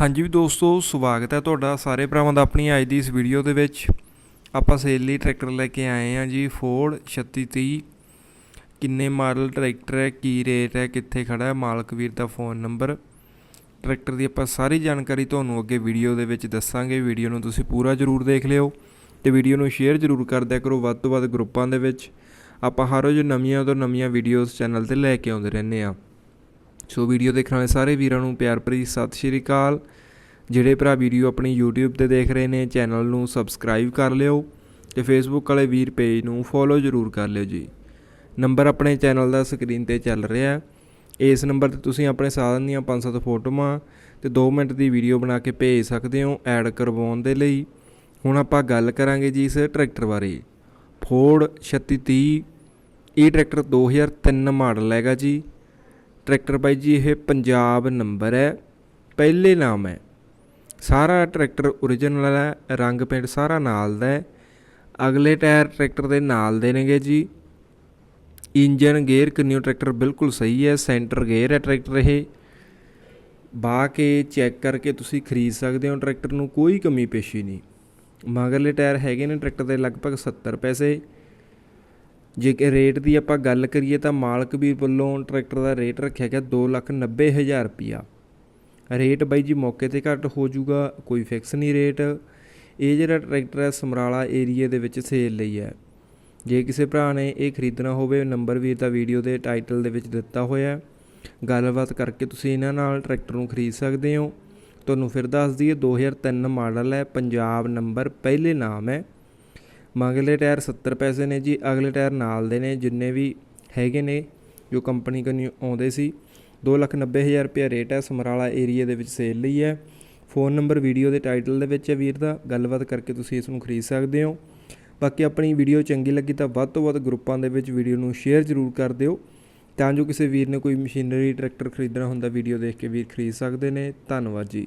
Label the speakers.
Speaker 1: ਹਾਂਜੀ ਵੀ ਦੋਸਤੋ, ਸਵਾਗਤ ਹੈ ਤੁਹਾਡਾ ਸਾਰੇ ਭਰਾਵਾਂ ਦਾ ਆਪਣੀ ਅੱਜ ਦੀ ਇਸ ਵੀਡੀਓ ਦੇ ਵਿੱਚ। ਆਪਾਂ ਸੇਲ ਲਈ ਟਰੈਕਟਰ ਲੈ ਕੇ ਆਏ ਹਾਂ ਜੀ ਫੋਰਡ 3630 ਕਿੰਨੇ ਮਾਡਲ ਟਰੈਕਟਰ ਹੈ, ਕੀ ਰੇਟ ਹੈ, ਕਿੱਥੇ ਖੜਾ ਹੈ, ਮਾਲਕ ਵੀਰ ਦਾ ਫੋਨ ਨੰਬਰ ਟਰੈਕਟਰ ਦੀ ਆਪਾਂ ਸਾਰੀ ਜਾਣਕਾਰੀ ਤੁਹਾਨੂੰ ਅੱਗੇ ਵੀਡੀਓ ਦੇ ਵਿੱਚ ਦੱਸਾਂਗੇ। ਵੀਡੀਓ ਨੂੰ ਤੁਸੀਂ ਪੂਰਾ ਜ਼ਰੂਰ ਦੇਖ ਲਿਓ ਤੇ ਵੀਡੀਓ ਨੂੰ ਸ਼ੇਅਰ ਜ਼ਰੂਰ ਕਰ ਦਿਆ ਕਰੋ ਵੱਧ ਤੋਂ ਵੱਧ ਗਰੁੱਪਾਂ ਦੇ ਵਿੱਚ। ਆਪਾਂ ਹਰ ਰੋਜ਼ ਨਵੀਆਂ ਤੋਂ ਨਵੀਆਂ ਵੀਡੀਓਜ਼ ਚੈਨਲ ਤੇ ਲੈ ਕੇ ਆਉਂਦੇ ਰਹਿੰਦੇ ਆ ਸੋ ਵੀਡੀਓ ਦੇਖਣ ਵਾਲੇ ਸਾਰੇ ਵੀਰਾਂ ਨੂੰ ਪਿਆਰ ਭਰੀ ਸਤਿ ਸ਼੍ਰੀ ਅਕਾਲ। ਜਿਹੜੇ ਭਰਾ ਵੀਡੀਓ ਆਪਣੀ YouTube ਤੇ ਦੇਖ ਰਹੇ ਨੇ, ਚੈਨਲ ਨੂੰ ਸਬਸਕ੍ਰਾਈਬ ਕਰ ਲਿਓ ਤੇ Facebook ਵਾਲੇ ਵੀਰ ਪੇਜ ਨੂੰ ਫੋਲੋ ਜ਼ਰੂਰ ਕਰ ਲਿਓ ਜੀ। ਨੰਬਰ ਆਪਣੇ ਚੈਨਲ ਦਾ ਸਕਰੀਨ ਤੇ ਚੱਲ ਰਿਹਾ। ਹੈ ਇਸ ਨੰਬਰ ਤੇ ਤੁਸੀਂ ਆਪਣੇ ਸਾਧਨ ਦੀਆਂ 5-7 ਫੋਟੋਆਂ ਤੇ 2 ਮਿੰਟ ਦੀ ਵੀਡੀਓ ਬਣਾ ਕੇ ਭੇਜ ਸਕਦੇ ਹੋ ਐਡ ਕਰਵਾਉਣ ਦੇ ਲਈ। ਹੁਣ ਆਪਾਂ ਗੱਲ ਕਰਾਂਗੇ ਜੀ ਇਸ ਟਰੈਕਟਰ ਬਾਰੇ। ਫੋਰਡ 3630 ਇਹ ਟਰੈਕਟਰ 2003 ਮਾਡਲ ਹੈਗਾ ਜੀ। ਟਰੈਕਟਰ ਬਾਈ ਜੀ, ਇਹ ਪੰਜਾਬ ਨੰਬਰ ਹੈ। ਪਹਿਲੇ ਨਾਮ ਹੈ। ਸਾਰਾ ਟਰੈਕਟਰ ਓਰੀਜਨਲ ਹੈ, ਰੰਗ ਪੇਂਟ ਸਾਰਾ ਨਾਲ ਦਾ ਹੈ। ਅਗਲੇ ਟਾਇਰ ਟਰੈਕਟਰ ਦੇ ਨਾਲ ਦੇ ਨੇਗੇ ਜੀ। ਇੰਜਨ, ਗੇਅਰ ਕੰਨਿਓ ਟਰੈਕਟਰ ਬਿਲਕੁਲ ਸਹੀ ਹੈ, ਸੈਂਟਰ ਗੇਅਰ ਹੈ ਟਰੈਕਟਰ ਇਹ। ਬਾ ਕੇ ਚੈੱਕ ਕਰਕੇ ਤੁਸੀਂ ਖਰੀਦ ਸਕਦੇ ਹੋ ਟਰੈਕਟਰ ਨੂੰ, ਕੋਈ ਕਮੀ ਪੇਸ਼ੀ ਨਹੀਂ। ਮਗਰਲੇ ਟਾਇਰ ਹੈਗੇ ਨੇ ਟਰੈਕਟਰ ਦੇ ਲਗਭਗ 70 ਪੈਸੇ। ਜੇ ਰੇਟ ਦੀ ਆਪਾਂ ਗੱਲ ਕਰੀਏ ਤਾਂ ਮਾਲਕ ਵੀਰ ਵੱਲੋਂ ਟਰੈਕਟਰ ਦਾ ਰੇਟ ਰੱਖਿਆ ਗਿਆ ਦੋ ਲੱਖ ਨੱਬੇ ਹਜ਼ਾਰ ਰੁਪਈਆ ਰੇਟ ਬਾਈ ਜੀ ਮੌਕੇ ਤੇ ਘੱਟ ਹੋ ਜਾਊਗਾ, ਕੋਈ ਫਿਕਸ ਨਹੀਂ ਰੇਟ। ਇਹ ਜਿਹੜਾ ਟਰੈਕਟਰ ਹੈ, ਸਮਰਾਲਾ ਏਰੀਆ ਦੇ ਵਿੱਚ ਸੇਲ ਲਈ ਹੈ। ਜੇ ਕਿਸੇ ਭਰਾ ਨੇ ਇਹ ਖਰੀਦਣਾ ਹੋਵੇ, ਨੰਬਰ ਵੀਰ ਦਾ ਵੀਡੀਓ ਦੇ ਟਾਈਟਲ ਦੇ ਵਿੱਚ ਦਿੱਤਾ ਹੋਇਆ ਹੈ। ਗੱਲਬਾਤ ਕਰਕੇ ਤੁਸੀਂ ਇਹਨਾਂ ਨਾਲ ਟਰੈਕਟਰ ਨੂੰ ਖਰੀਦ ਸਕਦੇ ਹੋ। ਤੁਹਾਨੂੰ ਫਿਰ ਦੱਸ ਦਈਏ 2003 ਮਾਡਲ ਹੈ, ਪੰਜਾਬ ਨੰਬਰ, ਪਹਿਲੇ ਨਾਮ ਹੈ। ਮਗਲੇ ਟਾਇਰ 70 ਪੈਸੇ ਨੇ ਜੀ, ਅਗਲੇ ਟਾਇਰ ਨਾਲ ਦੇ ਨੇ, ਜਿੰਨੇ ਵੀ ਹੈਗੇ ਨੇ, ਜੋ ਕੰਪਨੀ ਕਨੀ ਆਉਂਦੇ ਸੀ। 290000 ਰੁਪਏ ਰੇਟ ਹੈ, ਸਮਰਾਲਾ ਏਰੀਆ ਦੇ ਵਿੱਚ ਸੇਲ ਲਈ ਹੈ। ਫੋਨ ਨੰਬਰ ਵੀਡੀਓ ਦੇ ਟਾਈਟਲ ਦੇ ਵਿੱਚ ਹੈ ਵੀਰ ਦਾ, ਗੱਲਬਾਤ ਕਰਕੇ ਤੁਸੀਂ ਇਸ ਨੂੰ ਖਰੀਦ ਸਕਦੇ ਹੋ। ਬਾਕੀ ਆਪਣੀ ਵੀਡੀਓ ਚੰਗੀ ਲੱਗੀ ਤਾਂ ਵੱਧ ਤੋਂ ਵੱਧ ਗਰੁੱਪਾਂ ਦੇ ਵਿੱਚ ਵੀਡੀਓ ਨੂੰ ਸ਼ੇਅਰ ਜ਼ਰੂਰ ਕਰ ਦਿਓ। ਤਾਂ ਜੋ ਕਿਸੇ ਵੀਰ ਨੇ ਕੋਈ ਮਸ਼ੀਨਰੀ ਟਰੈਕਟਰ ਖਰੀਦਣਾ ਹੁੰਦਾ ਵੀਡੀਓ ਦੇਖ ਕੇ ਵੀਰ ਖਰੀਦ ਸਕਦੇ ਨੇ। ਧੰਨਵਾਦ ਜੀ।